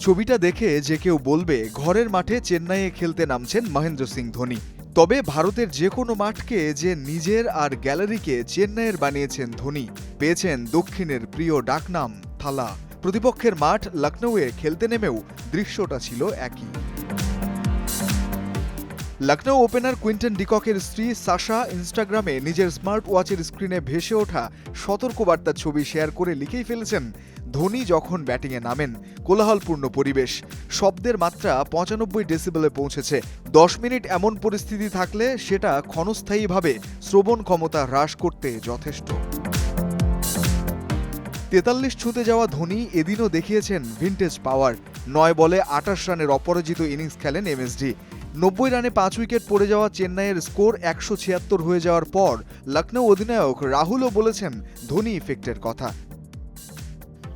ছবিটা দেখে যে কেউ বলবে, ঘরের মাঠে চেন্নাইয়ে খেলতে নামছেন মহেন্দ্র সিং ধোনি। তবে ভারতের যে কোনো মাঠকে যে নিজের আর গ্যালারিকে চেন্নাইয়ের বানিয়েছেন ধোনি, পেয়েছেন দক্ষিণের প্রিয় ডাকনাম থালা। প্রতিপক্ষের মাঠ লখনৌয়ে খেলতে নেমেও দৃশ্যটা ছিল একই। লখনৌ ওপেনার কুইন্টন ডিককের স্ত্রী সাশা ইনস্টাগ্রামে নিজের স্মার্ট ওয়াচের স্ক্রিনে ভেসে ওঠা সতর্কবার্তার ছবি শেয়ার করে লিখেই ফেলেছেন, ধোনি যখন ব্যাটিংয়ে নামেন, কোলাহলপূর্ণ পরিবেশ। শব্দের মাত্রা পঁচানব্বই ডেসিবেলে পৌঁছেছে। দশ মিনিট এমন পরিস্থিতি থাকলে সেটা ক্ষণস্থায়ীভাবে শ্রবণ ক্ষমতা হ্রাস করতে যথেষ্ট। তেতাল্লিশ ছুঁতে যাওয়া ধোনি এদিনও দেখিয়েছেন, ভিনটেজ পাওয়ার। নয় বলে আটাশ রানের অপরাজিত ইনিংস খেলেন এমএসডি। নব্বই রানে পাঁচ উইকেট পড়ে যাওয়া চেন্নাইয়ের স্কোর একশো ছিয়াত্তর হয়ে যাওয়ার পর লখনৌ অধিনায়ক রাহুলও বলেছেন, ধোনি ইফেক্টের কথা।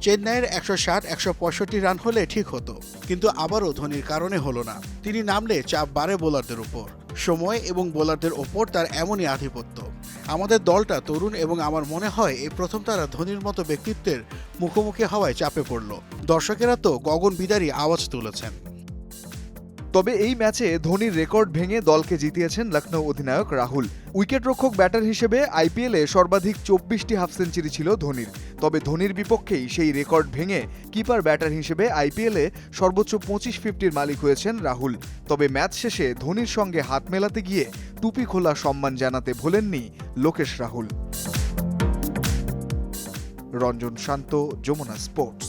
চেন্নাইয়ের একশো ষাট, একশো পঁয়ষট্টি রান হলে ঠিক হতো, কিন্তু আবারও ধোনির কারণে হলো না। তিনি নামলে চাপ বাড়ে বোলারদের উপর। সময় এবং বোলারদের ওপর তার এমনই আধিপত্য। আমাদের দলটা তরুণ এবং আমার মনে হয় এই প্রথম তারা ধোনির মতো ব্যক্তিত্বের মুখোমুখি হওয়ায় চাপে পড়ল। দর্শকেরা তো গগন বিদারী আওয়াজ তুলেছেন। তবে এই ম্যাচে ধোনির রেকর্ড ভেঙে দলকে জিতিয়েছেন লখনৌ অধিনায়ক রাহুল। উইকেটরক্ষক ব্যাটার হিসেবে আইপিএলে সর্বাধিক চব্বিশটি হাফ সেঞ্চুরি ছিল ধোনির। তবে ধোনির বিপক্ষেই সেই রেকর্ড ভেঙে কিপার ব্যাটার হিসেবে আইপিএলে সর্বোচ্চ পঁচিশ ফিফটির মালিক হয়েছেন রাহুল। তবে ম্যাচ শেষে ধোনির সঙ্গে হাত মেলাতে গিয়ে টুপি খোলা সম্মান জানাতে ভোলেননি লোকেশ রাহুল। রঞ্জন শান্ত, যমুনা স্পোর্টস।